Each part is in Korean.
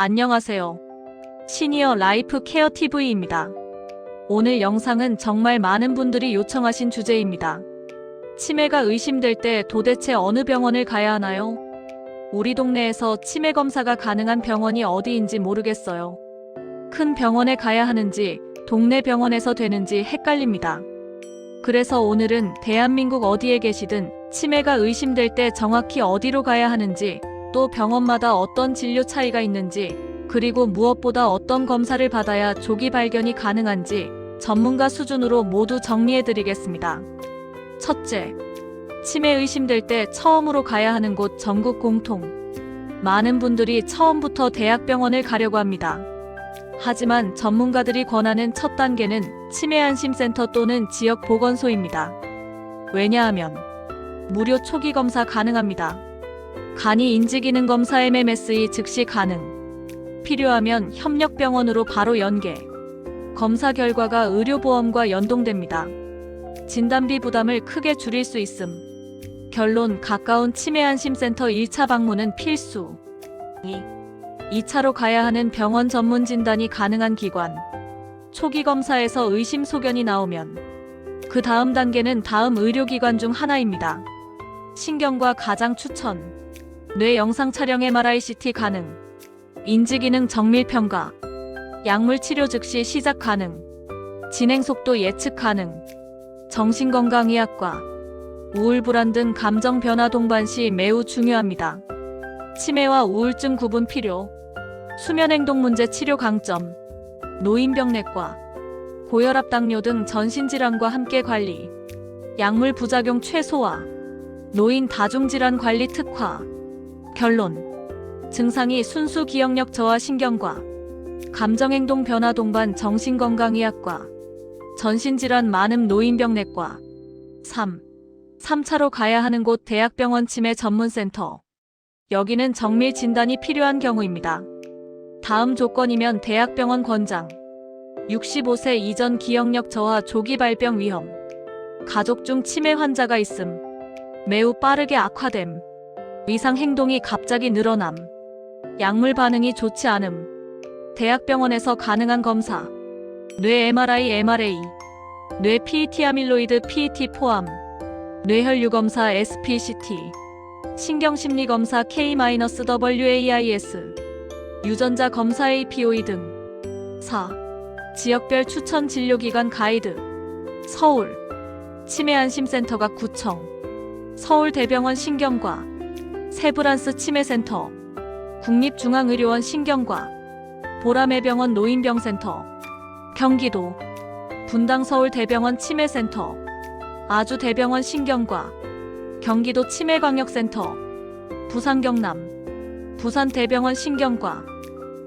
안녕하세요. 시니어 라이프 케어 TV입니다. 오늘 영상은 정말 많은 분들이 요청하신 주제입니다. 치매가 의심될 때 도대체 어느 병원을 가야 하나요? 우리 동네에서 치매 검사가 가능한 병원이 어디인지 모르겠어요. 큰 병원에 가야 하는지, 동네 병원에서 되는지 헷갈립니다. 그래서 오늘은 대한민국 어디에 계시든 치매가 의심될 때 정확히 어디로 가야 하는지, 또 병원마다 어떤 진료 차이가 있는지, 그리고 무엇보다 어떤 검사를 받아야 조기 발견이 가능한지 전문가 수준으로 모두 정리해 드리겠습니다. 첫째, 치매 의심될 때 처음으로 가야 하는 곳 전국 공통. 많은 분들이 처음부터 대학병원을 가려고 합니다. 하지만 전문가들이 권하는 첫 단계는 치매 안심센터 또는 지역 보건소입니다. 왜냐하면 무료 초기 검사 가능합니다. 간이 인지기능 검사 MMSE 즉시 가능. 필요하면 협력병원으로 바로 연계. 검사 결과가 의료보험과 연동됩니다. 진단비 부담을 크게 줄일 수 있음. 결론 가까운 치매 안심센터 1차 방문은 필수. 2. 2차로 가야 하는 병원 전문 진단이 가능한 기관. 초기 검사에서 의심 소견이 나오면 그 다음 단계는 다음 의료기관 중 하나입니다. 신경과 가장 추천. 뇌 영상 촬영 MRI CT 가능. 인지기능 정밀 평가. 약물 치료 즉시 시작 가능. 진행 속도 예측 가능. 정신건강의학과. 우울 불안 등 감정 변화 동반 시 매우 중요합니다. 치매와 우울증 구분 필요. 수면 행동 문제 치료 강점. 노인병내과. 고혈압 당뇨 등 전신질환과 함께 관리. 약물 부작용 최소화. 노인 다중질환 관리 특화. 결론. 증상이 순수 기억력 저하 신경과 감정행동 변화 동반 정신건강의학과 전신질환 많음 노인병내과 3. 3차로 가야 하는 곳 대학병원 치매 전문센터 여기는 정밀 진단이 필요한 경우입니다. 다음 조건이면 대학병원 권장 65세 이전 기억력 저하 조기 발병 위험 가족 중 치매 환자가 있음 매우 빠르게 악화됨 이상 행동이 갑자기 늘어남. 약물 반응이 좋지 않음. 대학병원에서 가능한 검사. 뇌 MRI, MRA 뇌 PET 아밀로이드 PET 포함. 뇌혈류 검사 SPCT 신경심리 검사 K-WAIS 유전자 검사 APOE 등. 4. 지역별 추천 진료기관 가이드. 서울. 치매안심센터가 구청. 서울대병원 신경과 세브란스 치매센터 국립중앙의료원 신경과 보라매병원 노인병센터 경기도 분당 서울대병원 치매센터 아주대병원 신경과 경기도 치매광역센터 부산 경남 부산대병원 신경과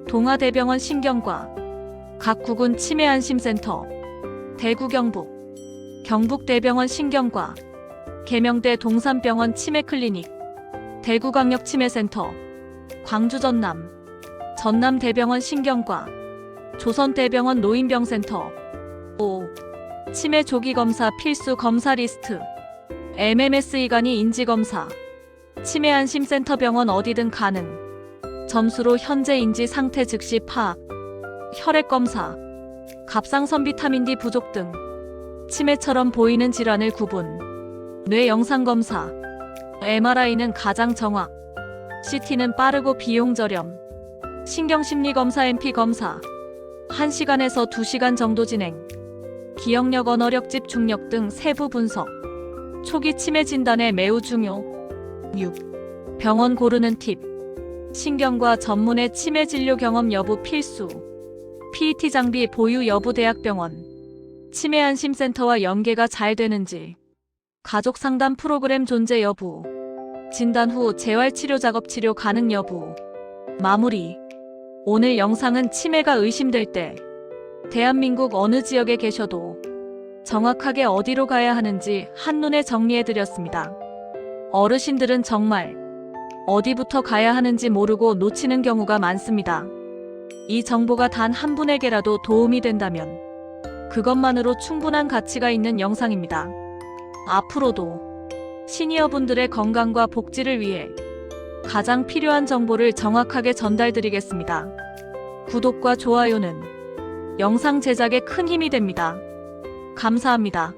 동아대병원 신경과 각 구군 치매안심센터 대구 경북 경북대병원 신경과 계명대 동산병원 치매클리닉 대구광역치매센터 광주 전남 전남대병원 신경과 조선대병원 노인병센터 5. 치매 조기 검사 필수 검사 리스트 MMS 이간이 인지검사 치매 안심센터 병원 어디든 가능 점수로 현재 인지 상태 즉시 파악 혈액 검사 갑상선 비타민 D 부족 등 치매처럼 보이는 질환을 구분 뇌 영상 검사 MRI는 가장 정확. CT는 빠르고 비용 저렴. 신경심리 검사 MP 검사. 1시간에서 2시간 정도 진행. 기억력 언어력 집 중력 등 세부 분석. 초기 치매 진단에 매우 중요. 6. 병원 고르는 팁. 신경과 전문의 치매 진료 경험 여부 필수. PET 장비 보유 여부 대학병원. 치매 안심센터와 연계가 잘 되는지 가족 상담 프로그램 존재 여부 진단 후 재활치료 작업 치료 가능 여부 마무리 오늘 영상은 치매가 의심될 때 대한민국 어느 지역에 계셔도 정확하게 어디로 가야 하는지 한눈에 정리해 드렸습니다. 어르신들은 정말 어디부터 가야 하는지 모르고 놓치는 경우가 많습니다. 이 정보가 단 한 분에게라도 도움이 된다면 그것만으로 충분한 가치가 있는 영상입니다. 앞으로도 시니어분들의 건강과 복지를 위해 가장 필요한 정보를 정확하게 전달드리겠습니다. 구독과 좋아요는 영상 제작에 큰 힘이 됩니다. 감사합니다.